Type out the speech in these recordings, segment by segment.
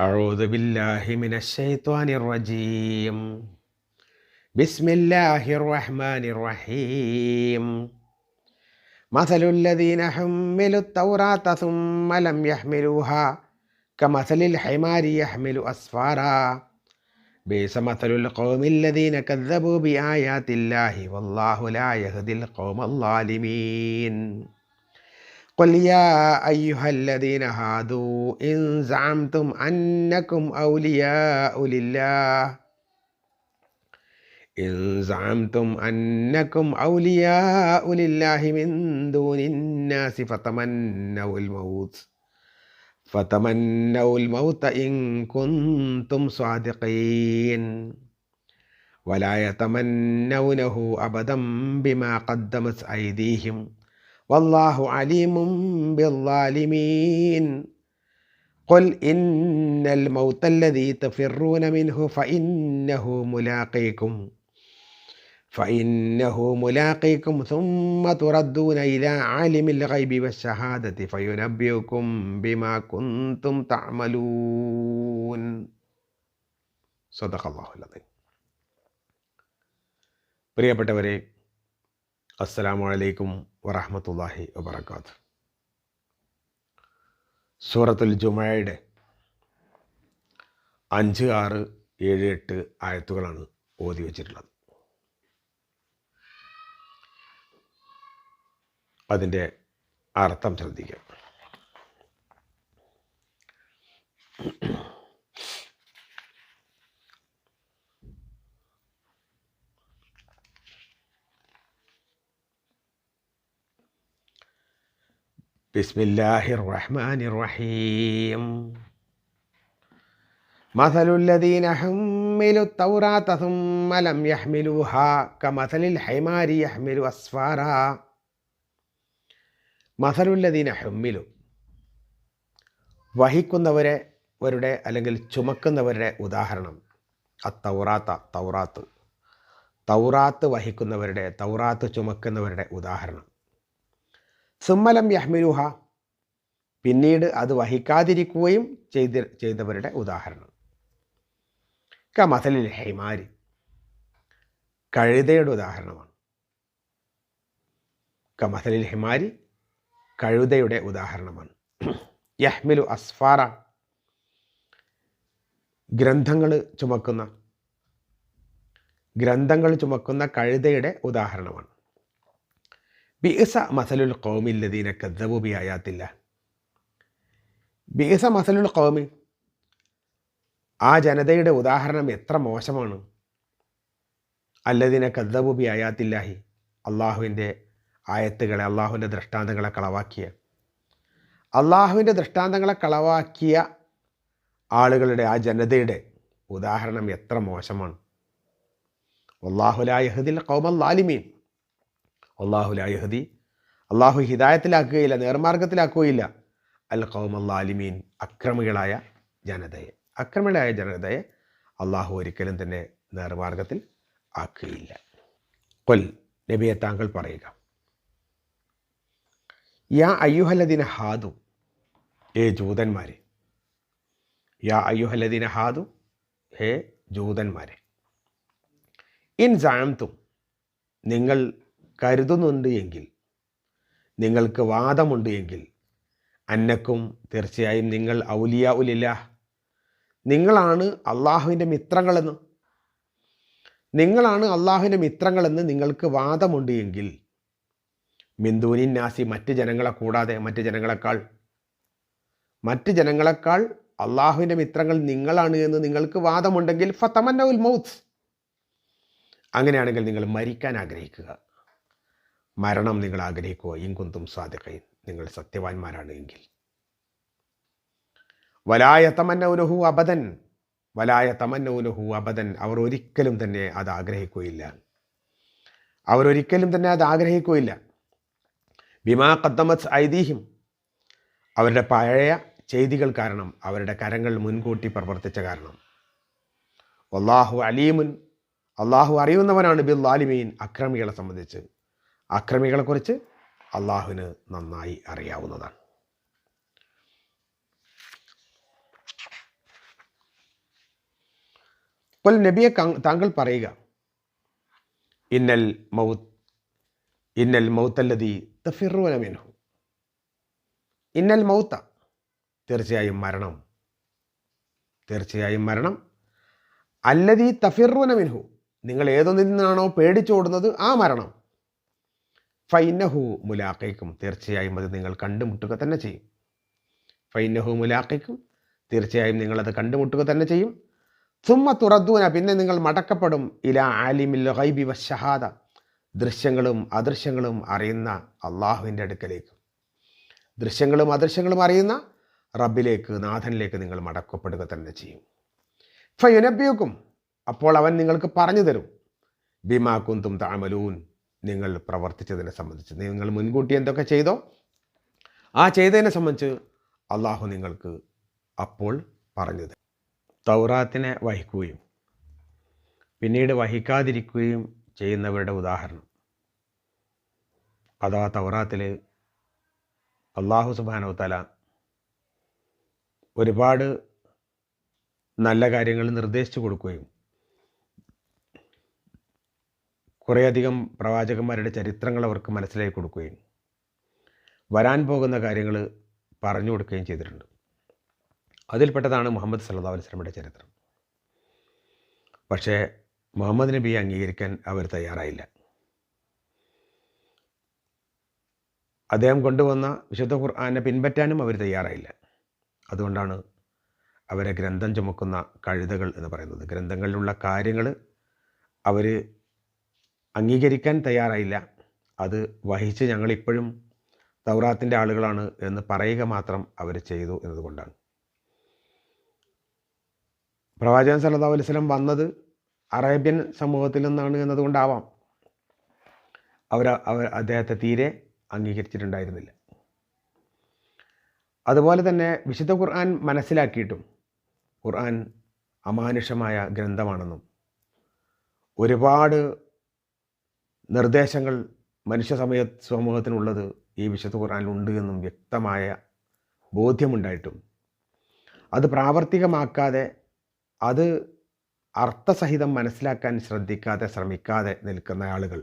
أعوذ بالله من الشيطان الرجيم بسم الله الرحمن الرحيم مثل الذين حملوا التوراة ثم لم يحملوها كمثل الحمار يحمل أسفارا بئس مثل القوم الذين كذبوا بآيات الله والله لا يهدي القوم الظالمين قل يا أيها الذين هادوا إن زعمتم أنكم أولياء لله إن زعمتم أنكم أولياء لله من دون الناس فتمنوا الموت فتمنوا الموت إن كنتم صادقين. ولا يتمنونه أبدا بما قدمت أيديهم والله عليم بالظالمين قل إن الموت الذي تفرون منه فإنه ملاقيكم فإنه ملاقيكم ثم تردون إلى عالم الغيب والشهادة فينبئكم بما كنتم تعملون صدق الله العظيم പ്രിയപ്പെട്ടവരെ അസ്സലാമു അലൈക്കും വറഹമത്തല്ലാഹി വബർക്കാത്ത് സൂറത്തുൽ ജുമയുടെ അഞ്ച് ആറ് ഏഴ് എട്ട് ആയത്തുകളാണ് ഓതി വച്ചിട്ടുള്ളത്. അതിന്റെ അർത്ഥം ശ്രദ്ധിക്കാം. بسم الله الرحمن الرحيم مثل الذين حملوا التوراة ثم لم يحملوها كمثل الحمار يحمل أسفارا മസലുല്ലദീന ഹുമ്മിലു വഹിക്കുന്നവരെ വരുടെ അല്ലെങ്കിൽ ചുമക്കുന്നവരുടെ ഉദാഹരണം ആ തൗറാത്ത തൗറാത്ത് തൗറാത്ത് വഹിക്കുന്നവരുടെ തൗറാത്ത് ചുമക്കുന്നവരുടെ ഉദാഹരണം സുമ്മലം യഹ്മിലുഹ പിന്നീട് അത് വഹിക്കാതിരിക്കുകയും ചെയ്തി ചെയ്തവരുടെ ഉദാഹരണം. ക മസലിൽ ഹൈമാരി. കഴുതയുടെ ഉദാഹരണമാണ്. കമസലിൽ മസലിൽ ഹിമാരി കഴുതയുടെ ഉദാഹരണമാണ്. യഹ്മിലു അസ്ഫാറ. ഗ്രന്ഥങ്ങൾ ചുമക്കുന്ന ഗ്രന്ഥങ്ങൾ ചുമക്കുന്ന കഴുതയുടെ ഉദാഹരണമാണ്. ബിഇസ മസലുൽ കൗമില്ലദീന കദ്ദബു ബി ആയാത്തില്ല ബിഇസ മസലുൽ കോമി ആ ജനതയുടെ ഉദാഹരണം എത്ര മോശമാണ്. അല്ലതിനെ കദ്ദബു ബി ആയാത്തില്ലാഹി അള്ളാഹുവിന്റെ ആയത്തുകളെ അള്ളാഹുവിന്റെ ദൃഷ്ടാന്തങ്ങളെ കളവാക്കിയ. അള്ളാഹുവിന്റെ ദൃഷ്ടാന്തങ്ങളെ കളവാക്കിയ ആളുകളുടെ ആ ജനതയുടെ ഉദാഹരണം എത്ര മോശമാണ്. അള്ളാഹുലായഹദിൽ കൗമല്ലാലിമീൻ അള്ളാഹുലായഹദി അള്ളാഹു ഹിദായത്തിലാക്കുകയില്ല നേർമാർഗത്തിലാക്കുകയില്ല. അൽ കൗമല്ലാലിമീൻ അക്രമികളായ ജനതയെ. അക്രമികളായ ജനതയെ അള്ളാഹു ഒരിക്കലും തന്നെ നേർമാർഗത്തിൽ ആക്കുകയില്ല. കൊൽ നബിയെ താങ്കൾ പറയുക. യാ അയ്യുഹല്ലദീന ഹാദു ഏ ജൂതന്മാരെ. യാ അയ്യുഹല്ലദീന ഹാദു ഹേ ജൂതന്മാരെ. ഇൻ ജാംതും നിങ്ങൾ കരുതുന്നുണ്ട് എങ്കിൽ നിങ്ങൾക്ക് വാദമുണ്ട് എങ്കിൽ അന്നക്കും തീർച്ചയായും നിങ്ങൾ ഔലിയ ഉലില്ല നിങ്ങളാണ് അള്ളാഹുവിന്റെ മിത്രങ്ങളെന്ന്. നിങ്ങളാണ് അള്ളാഹുവിന്റെ മിത്രങ്ങളെന്ന് നിങ്ങൾക്ക് വാദമുണ്ട് എങ്കിൽ മിന്ദൂനിൻ നാസി മറ്റ് ജനങ്ങളെ കൂടാതെ മറ്റ് ജനങ്ങളെക്കാൾ മറ്റ് ജനങ്ങളെക്കാൾ അള്ളാഹുവിന്റെ മിത്രങ്ങൾ നിങ്ങളാണ് എന്ന് നിങ്ങൾക്ക് വാദമുണ്ടെങ്കിൽ ഫത്തമന്നൗൽ മൗത്ത്. അങ്ങനെയാണെങ്കിൽ നിങ്ങൾ മരിക്കാൻ ആഗ്രഹിക്കുക. മരണം നിങ്ങൾ ആഗ്രഹിക്കുക. ഇങ്കുന്തും സാധിക്കൈ നിങ്ങൾ സത്യവാന്മാരാണ് എങ്കിൽ. വലായ തമന്നൗനഹു അബദൻ. വലായ തമന്നൗനഹു അബദൻ. അവർ ഒരിക്കലും തന്നെ അത് ആഗ്രഹിക്കുകയില്ല. അവരൊരിക്കലും തന്നെ അത് ആഗ്രഹിക്കുകയില്ല. ബിമാ കദ്ദമത്ത് ഐതിഹ്യം അവരുടെ പഴയ ചെയ്തികൾ കാരണം അവരുടെ കരങ്ങൾ മുൻകൂട്ടി പ്രവർത്തിച്ച കാരണം. അള്ളാഹു അലീമുൻ. അള്ളാഹു അറിയുന്നവനാണ് ബിൽ ആലിമീൻ അക്രമികളെ സംബന്ധിച്ച്. അക്രമികളെക്കുറിച്ച് അള്ളാഹുവിന് നന്നായി അറിയാവുന്നതാണ്. കൊൽ നബിയെ താങ്കൾ പറയുക ഇന്നൽ മൗത്ത് ഇന്നൽ മൗത്തല്ലതി മിൻഹു. ഇന്നൽ മൗത്ത തീർച്ചയായും മരണം തീർച്ചയായും മരണം. അല്ലതി തഫിറുവന മിൻഹു നിങ്ങൾ ഏതൊന്നിൽ നിന്നാണോ പേടിച്ചോടുന്നത് ആ മരണം. ഫൈനഹു മുലാഖയ്ക്കും തീർച്ചയായും അത് നിങ്ങൾ കണ്ടുമുട്ടുക തന്നെ ചെയ്യും. ഫൈനഹു മുലാഖയ്ക്കും തീർച്ചയായും നിങ്ങളത് കണ്ടുമുട്ടുക തന്നെ ചെയ്യും. സുമ്മ തുറദ്ദൂന പിന്നെ നിങ്ങൾ മടക്കപ്പെടും. ഇല ആലിമിൽ ഹൈബി വശഹാദ ദൃശ്യങ്ങളും അദൃശ്യങ്ങളും അറിയുന്ന അള്ളാഹുവിന്റെ അടുക്കലേക്ക്. ദൃശ്യങ്ങളും അദൃശ്യങ്ങളും അറിയുന്ന റബ്ബിലേക്ക് നാഥനിലേക്ക് നിങ്ങൾ മടക്കപ്പെടുക തന്നെ ചെയ്യും. ഫയുനബിയക്കും അപ്പോൾ അവൻ നിങ്ങൾക്ക് പറഞ്ഞു തരും. ബിമാ കുന്തും താമലൂൻ നിങ്ങൾ പ്രവർത്തിച്ചതിനെ സംബന്ധിച്ച്. നിങ്ങൾ മുൻകൂട്ടി എന്തൊക്കെ ചെയ്തോ ആ ചെയ്തതിനെ സംബന്ധിച്ച് അള്ളാഹു നിങ്ങൾക്ക് അപ്പോൾ പറഞ്ഞത് തൗറാത്തിനെ വഹിക്കുകയും പിന്നീട് വഹിക്കാതിരിക്കുകയും ചെയ്യുന്നവരുടെ ഉദാഹരണം. അതാ തൗറാത്തിൽ അള്ളാഹു സുബാനോ തല ഒരുപാട് നല്ല കാര്യങ്ങൾ നിർദ്ദേശിച്ചു കൊടുക്കുകയും കുറേയധികം പ്രവാചകന്മാരുടെ ചരിത്രങ്ങൾ അവർക്ക് മനസ്സിലാക്കി കൊടുക്കുകയും വരാൻ പോകുന്ന കാര്യങ്ങൾ പറഞ്ഞു കൊടുക്കുകയും ചെയ്തിട്ടുണ്ട്. അതിൽപ്പെട്ടതാണ് മുഹമ്മദ് സല്ലാ അലിസ്ലമിയുടെ ചരിത്രം. പക്ഷേ മുഹമ്മദ് നബിയെ അംഗീകരിക്കാൻ അവർ തയ്യാറായില്ല. അദ്ദേഹം കൊണ്ടുവന്ന വിശുദ്ധ ഖുർആാനെ പിൻപറ്റാനും അവർ തയ്യാറായില്ല. അതുകൊണ്ടാണ് അവരെ ഗ്രന്ഥം ചുമക്കുന്ന കഴുതകൾ എന്ന് പറയുന്നത്. ഗ്രന്ഥങ്ങളിലുള്ള കാര്യങ്ങൾ അവർ അംഗീകരിക്കാൻ തയ്യാറായില്ല. അത് വഹിച്ച് ഞങ്ങളിപ്പോഴും തൗറാത്തിന്റെ ആളുകളാണ് എന്ന് പറയുക മാത്രം അവർ ചെയ്തു എന്നതുകൊണ്ടാണ്. പ്രവാചകൻ സല്ലല്ലാഹു അലൈഹി വസല്ലം വന്നത് അറേബ്യൻ സമൂഹത്തിൽ നിന്നാണ് എന്നതുകൊണ്ടാവാം. അവർ അവർ അദ്ദേഹത്തെ തീരെ അംഗീകരിച്ചിട്ടുണ്ടായിരുന്നില്ല. അതുപോലെ തന്നെ വിശുദ്ധ ഖുർആൻ മനസ്സിലാക്കിയിട്ടും ഖുർആൻ അമാനുഷമായ ഗ്രന്ഥമാണെന്നും ഒരുപാട് നിർദ്ദേശങ്ങൾ മനുഷ്യ സമയ സമൂഹത്തിനുള്ളത് ഈ വിശുദ്ധ ഖുറാനിലുണ്ട് എന്നും വ്യക്തമായ ബോധ്യമുണ്ടായിട്ടും അത് പ്രാവർത്തികമാക്കാതെ അത് അർത്ഥസഹിതം മനസ്സിലാക്കാൻ ശ്രദ്ധിക്കാതെ ശ്രമിക്കാതെ നിൽക്കുന്ന ആളുകൾ.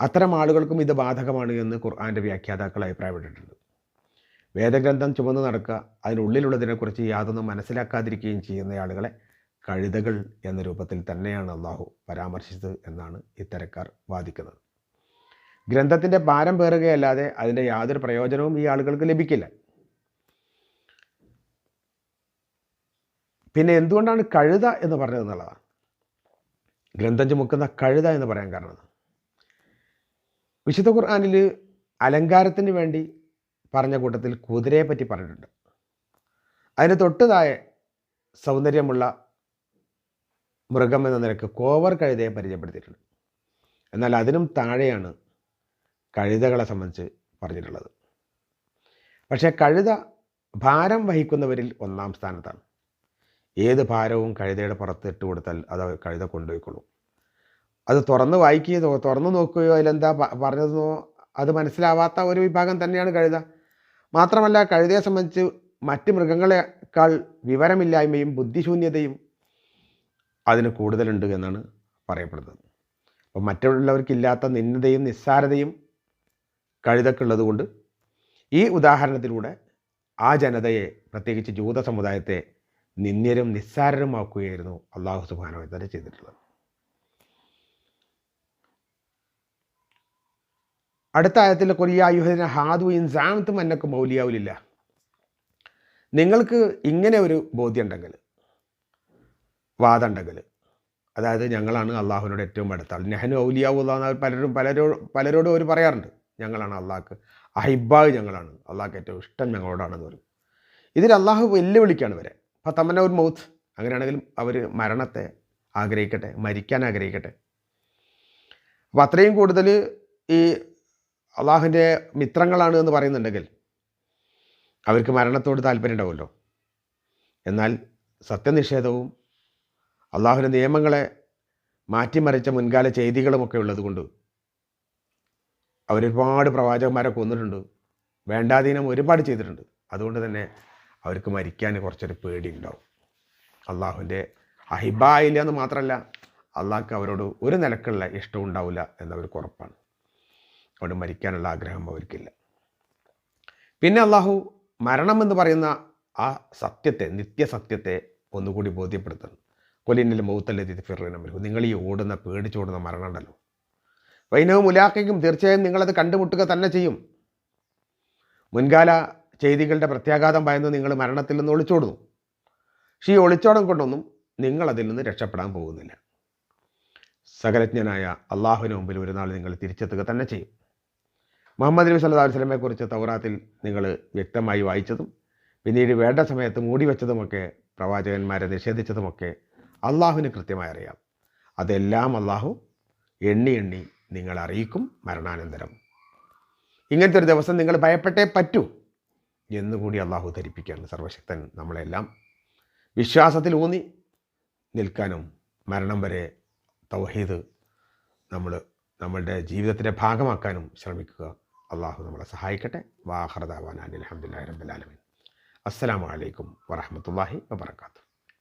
അത്തരം ആളുകൾക്കും ഇത് ബാധകമാണ് എന്ന് ഖുർആന്റെ വ്യാഖ്യാതാക്കൾ അഭിപ്രായപ്പെട്ടിട്ടുണ്ട്. വേദഗ്രന്ഥം ചുമന്ന് നടക്കുക അതിനുള്ളിലുള്ളതിനെക്കുറിച്ച് യാതൊന്നും മനസ്സിലാക്കാതിരിക്കുകയും ചെയ്യുന്ന ആളുകളെ കഴുതകൾ എന്ന രൂപത്തിൽ തന്നെയാണ് അള്ളാഹു പരാമർശിച്ചത് എന്നാണ് ഇത്തരക്കാർ വാദിക്കുന്നത്. ഗ്രന്ഥത്തിന്റെ ഭാരം പേറുകയല്ലാതെ അതിന്റെ യാതൊരു പ്രയോജനവും ഈ ആളുകൾക്ക് ലഭിക്കില്ല. പിന്നെ എന്തുകൊണ്ടാണ് കഴുത എന്ന് പറഞ്ഞത് എന്നുള്ളതാണ്. ഗ്രന്ഥം ചുമക്കുന്ന കഴുത എന്ന് പറയാൻ കാരണം വിശുദ്ധ ഖുർആാനിൽ അലങ്കാരത്തിന് വേണ്ടി പറഞ്ഞ കൂട്ടത്തിൽ കുതിരയെ പറ്റി പറഞ്ഞിട്ടുണ്ട്. അതിന് തൊട്ട് താഴെ സൗന്ദര്യമുള്ള മൃഗം എന്ന നിലയ്ക്ക് കോവർ കഴുതയെ പരിചയപ്പെടുത്തിയിട്ടുണ്ട്. എന്നാൽ അതിനും താഴെയാണ് കഴുതകളെ സംബന്ധിച്ച് പറഞ്ഞിട്ടുള്ളത്. പക്ഷേ കഴുത ഭാരം വഹിക്കുന്നവരിൽ ഒന്നാം സ്ഥാനത്താണ്. ഏത് ഭാരവും കഴുതയുടെ പുറത്ത് ഇട്ട് കൊടുത്താൽ അത് കഴുത കൊണ്ടുപോയിക്കൊള്ളും. അത് തുറന്ന് വായിക്കുകയോ തുറന്നു നോക്കുകയോ അതിലെന്താ പറഞ്ഞതെന്നോ അത് മനസ്സിലാവാത്ത ഒരു വിഭാഗം തന്നെയാണ് കഴുത. മാത്രമല്ല കഴുതയെ സംബന്ധിച്ച് മറ്റ് മൃഗങ്ങളെക്കാൾ വിവരമില്ലായ്മയും ബുദ്ധിശൂന്യതയും അതിന് കൂടുതലുണ്ട് എന്നാണ് പറയപ്പെടുന്നത്. അപ്പോൾ മറ്റുള്ളവർക്കില്ലാത്ത നിന്നതയും നിസ്സാരതയും കഴുതക്കുള്ളതുകൊണ്ട് ഈ ഉദാഹരണത്തിലൂടെ ആ ജനതയെ പ്രത്യേകിച്ച് ജൂത സമുദായത്തെ നിന്ദ്യരും നിസ്സാരരുമാക്കുകയായിരുന്നു അള്ളാഹു സുബാനോ തന്നെ ചെയ്തിട്ടുള്ളത്. അടുത്ത ആയത്തിൽ കൊലിയായുഹദിന ഹാദു ഇൻസാമത്തും എന്നൊക്കെ മൗലിയാവില്ല നിങ്ങൾക്ക് ഇങ്ങനെ ഒരു ബോധ്യം ഉണ്ടെങ്കിൽ വാദം ഉണ്ടെങ്കിൽ അതായത് ഞങ്ങളാണ് അള്ളാഹുവിനോട് ഏറ്റവും അടുത്ത ആൾ നെഹനു ഔലിയാവുള്ള പലരും പലരോ പലരോടും അവർ പറയാറുണ്ട്. ഞങ്ങളാണ് അള്ളാഹ്ക്ക് അഹിബാഗ് ഞങ്ങളാണ്. അള്ളാഹ്ക്ക് ഏറ്റവും ഇഷ്ടം ഞങ്ങളോടാണെന്ന് പറയും. ഇതിൽ അള്ളാഹു വെല്ലുവിളിക്കാണ് വരെ അപ്പം തമ്മന ഒരു മൗത്ത്. അങ്ങനെയാണെങ്കിലും അവർ മരണത്തെ ആഗ്രഹിക്കട്ടെ മരിക്കാൻ ആഗ്രഹിക്കട്ടെ. അപ്പോൾ അത്രയും കൂടുതൽ ഈ അള്ളാഹുവിന്റെ മിത്രങ്ങളാണ് എന്ന് പറയുന്നുണ്ടെങ്കിൽ അവർക്ക് മരണത്തോട് താല്പര്യം ഉണ്ടാവുമല്ലോ. എന്നാൽ സത്യനിഷേധവും അള്ളാഹുവിന്റെ നിയമങ്ങളെ മാറ്റിമറിച്ച മുൻകാല ചെയ്തികളുമൊക്കെ ഉള്ളതുകൊണ്ട് അവരൊരുപാട് പ്രവാചകന്മാരെ കൊന്നിട്ടുണ്ട്. വേണ്ടാധീനം ഒരുപാട് ചെയ്തിട്ടുണ്ട്. അതുകൊണ്ട് തന്നെ അവർക്ക് മരിക്കാൻ കുറച്ചൊരു പേടി ഉണ്ടാവും അള്ളാഹുവിന്റെ അഹിബായില്ല എന്ന് മാത്രമല്ല അള്ളാഹ്ക്ക് അവരോട് ഒരു നിലക്കുള്ള ഇഷ്ടം ഉണ്ടാവില്ല എന്നവർക്ക് ഉറപ്പാണ്. അവിടെ മരിക്കാനുള്ള ആഗ്രഹം അവർക്കില്ല. പിന്നെ അള്ളാഹു മരണം എന്ന് പറയുന്ന ആ സത്യത്തെ നിത്യസത്യത്തെ ഒന്നുകൂടി ബോധ്യപ്പെടുത്തുന്നു കൊലിനിൽ മൗത്തല്ലേ ഫിറിനും നിങ്ങൾ ഈ ഓടുന്ന പേടിച്ചോടുന്ന മരണം ഉണ്ടല്ലോ വൈനവും മുലാഖയ്ക്കും തീർച്ചയായും നിങ്ങളത് കണ്ടുമുട്ടുക തന്നെ ചെയ്യും. മുൻകാല ചെയ്തികളുടെ പ്രത്യാഘാതം ഭയന്ന് നിങ്ങൾ മരണത്തിൽ നിന്ന് ഒളിച്ചോടുന്നു. പക്ഷേ ഈ ഒളിച്ചോടം കൊണ്ടൊന്നും നിങ്ങളതിൽ നിന്ന് രക്ഷപ്പെടാൻ പോകുന്നില്ല. സകലജ്ഞനായ അള്ളാഹുവിന് മുമ്പിൽ ഒരു നാൾ നിങ്ങൾ തിരിച്ചെത്തുക തന്നെ ചെയ്യും. മുഹമ്മദ് നബി സല്ലാ അലൈഹി വസല്ലമയെ കുറിച്ച് തൗറാത്തിൽ നിങ്ങൾ വ്യക്തമായി വായിച്ചതും പിന്നീട് വേണ്ട സമയത്ത് മൂടി വെച്ചതുമൊക്കെ പ്രവാചകന്മാരെ നിഷേധിച്ചതുമൊക്കെ അള്ളാഹുവിന് കൃത്യമായി അറിയാം. അതെല്ലാം അള്ളാഹു എണ്ണി എണ്ണി നിങ്ങൾ അറിയിക്കും മരണാനന്തരം. ഇങ്ങനത്തെ ഒരു ദിവസം നിങ്ങൾ ഭയപ്പെട്ടേ പറ്റൂ എന്നുകൂടി അള്ളാഹു ധരിപ്പിക്കുകയാണ് സർവശക്തൻ നമ്മളെല്ലാം. വിശ്വാസത്തിൽ ഊന്നി നിൽക്കാനും മരണം വരെ തൗഹീദ് നമ്മൾ നമ്മളുടെ ജീവിതത്തിന്റെ ഭാഗമാക്കാനും ശ്രമിക്കുക. അള്ളാഹു നമ്മളെ സഹായിക്കട്ടെ. വാഹർദാവാൻ അലി അലഹമുല്ലാ റബ്ബുലാലമീൻ അസ്സാം വലൈക്കും വറഹമത്തല്ലാഹി വബർക്കാത്തു